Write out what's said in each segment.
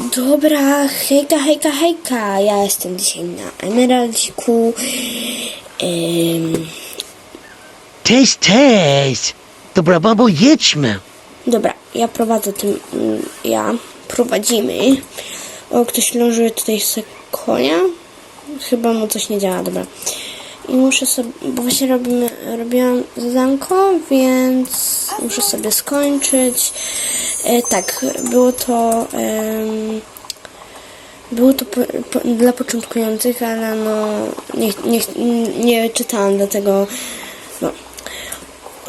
Dobra, hejka, hejka, hejka. Ja jestem dzisiaj na Emeraldziku. Ym, Cześć, cześć! Dobra, babo, jedźmy. dobra, ja prowadzę tym. mm, Ja prowadzimy. O, ktoś lążuje tutaj se konia. Chyba mu coś nie działa, dobra. I muszę sobie, bo właśnie robimy, robiłam zadanko, więc muszę sobie skończyć. E, tak, było to. em, Było to po, po, dla początkujących, ale no nie, nie, nie czytałam, dlatego no,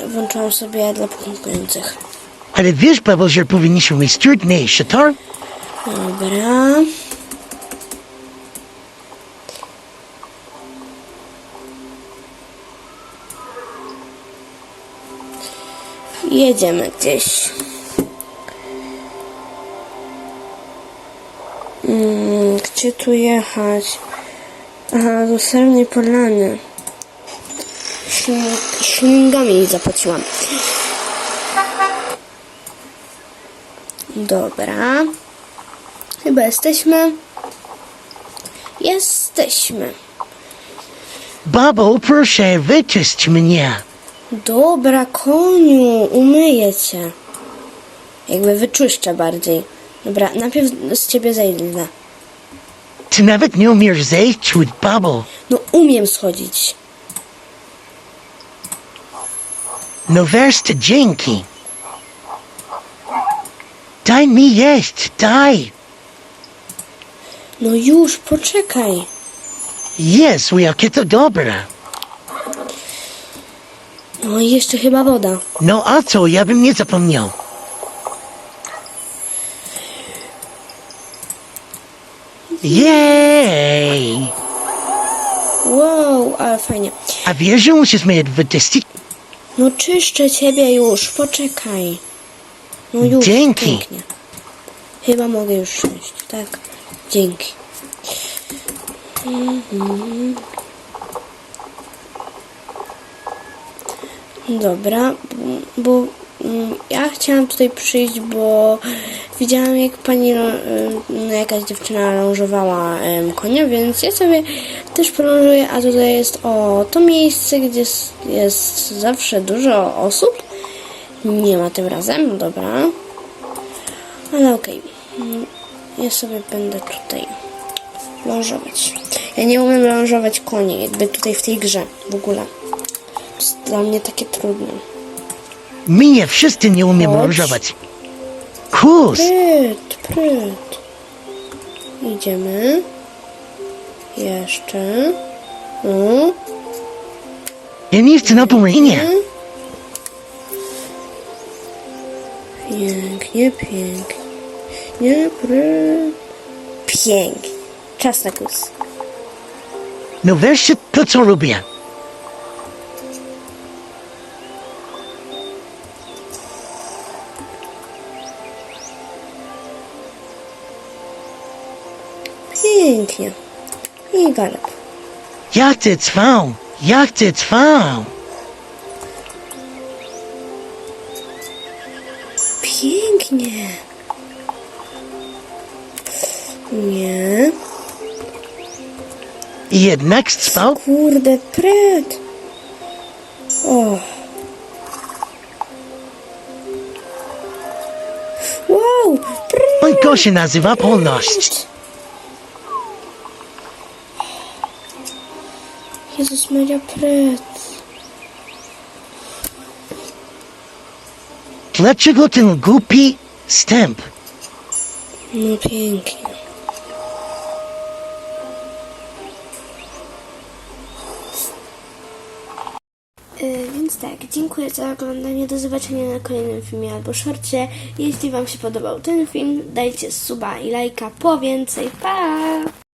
włączyłam sobie dla początkujących. Ale wiesz, babo, że powinniśmy mieć trudniejsze, to? Dobra. Jedziemy gdzieś. Mm, gdzie tu jechać? Aha, do Srebrnej Polany. Szling- Szlingami zapłaciłam. Dobra. Chyba jesteśmy. Jesteśmy. Babo, proszę, wyczyść mnie. Dobra, koniu, umyję cię. Jakby wyczyszczę bardziej. Dobra, najpierw z ciebie zejdę. Ty nawet nie umiesz zejść od babo. No umiem schodzić. No to dzięki. Daj mi jeść, daj. No już, poczekaj. Jezu, jakie to dobre. No i jeszcze chyba woda. No a co, ja bym nie zapomniał. Jej! Wow, ale fajnie. A wiesz, że musisz mieć wyczyścić? No czyszczę ciebie już, poczekaj. No już, Dzięki. pięknie. Chyba mogę już siąść, tak? Dzięki. Mhm. Dobra, bo mm, ja chciałam tutaj przyjść, bo widziałam jak pani, y, jakaś dziewczyna lążowała konia, więc ja sobie też polążuję, a tutaj jest o to miejsce, gdzie s- jest zawsze dużo osób. Nie ma tym razem, dobra. Ale okej. Mm, Ja sobie będę tutaj lążować. Ja nie umiem lążować koni, jakby tutaj w tej grze w ogóle. Jest dla mnie takie trudne. Mnie wszyscy nie umiem Chodź. lążować. Kus! Pryt, pryt. Idziemy. Jeszcze. No. Ja nie chcę na pomylinie. Pięknie, pięknie. Nie, pryt. Pięknie. Czas na kus. No weź to, co lubię. Pięknie. I galop. Ja chcę trwą. Ja chcę trwą. Pięknie. Nie. Jednak spał. Kurde, pryt. O. Wow. On to się nazywa polność. Jezus Maria, pryt. Dlaczego ten głupi stęp? No pięknie. Yy, Więc tak, dziękuję za oglądanie. Do zobaczenia na kolejnym filmie albo szorcie. Jeśli Wam się podobał ten film, dajcie suba i lajka po więcej. Pa!